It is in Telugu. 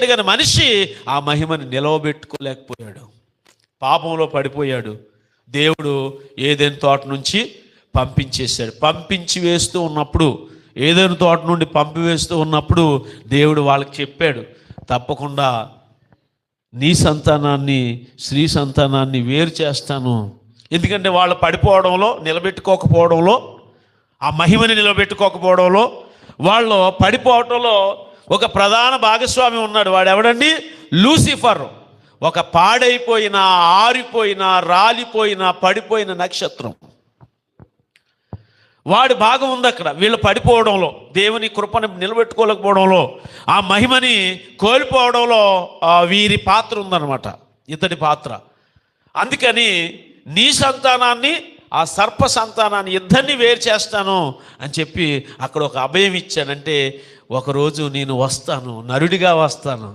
కలిగిన మనిషి ఆ మహిమని నిలవబెట్టుకోలేకపోయాడు. పాపంలో పడిపోయాడు. దేవుడు ఏదైనా తోట నుంచి పంపించేశాడు. పంపించి వేస్తూ ఉన్నప్పుడు ఏదైనా తోట నుండి పంపివేస్తూ ఉన్నప్పుడు దేవుడు వాళ్ళకి చెప్పాడు తప్పకుండా నీ సంతానాన్ని స్త్రీ సంతానాన్ని వేరు చేస్తాను. ఎందుకంటే వాళ్ళు పడిపోవడంలో నిలబెట్టుకోకపోవడంలో ఆ మహిమని నిలబెట్టుకోకపోవడంలో వాళ్ళు పడిపోవటంలో ఒక ప్రధాన భాగస్వామి ఉన్నాడు. వాడు ఎవడండి లూసిఫర్. ఒక పాడైపోయిన ఆరిపోయిన రాలిపోయిన పడిపోయిన నక్షత్రం. వాడి భాగం ఉంది అక్కడ. వీళ్ళు పడిపోవడంలో దేవుని కృపను నిలబెట్టుకోలేకపోవడంలో ఆ మహిమని కోల్పోవడంలో వీరి పాత్ర ఉందన్నమాట. ఇతడి పాత్ర. అందుకని నీ సంతానాన్ని ఆ సర్ప సంతానాన్ని ఇద్దరిని వేరు చేస్తాను అని చెప్పి అక్కడ ఒక అభయం ఇచ్చానంటే ఒకరోజు నేను వస్తాను నరుడిగా వస్తాను.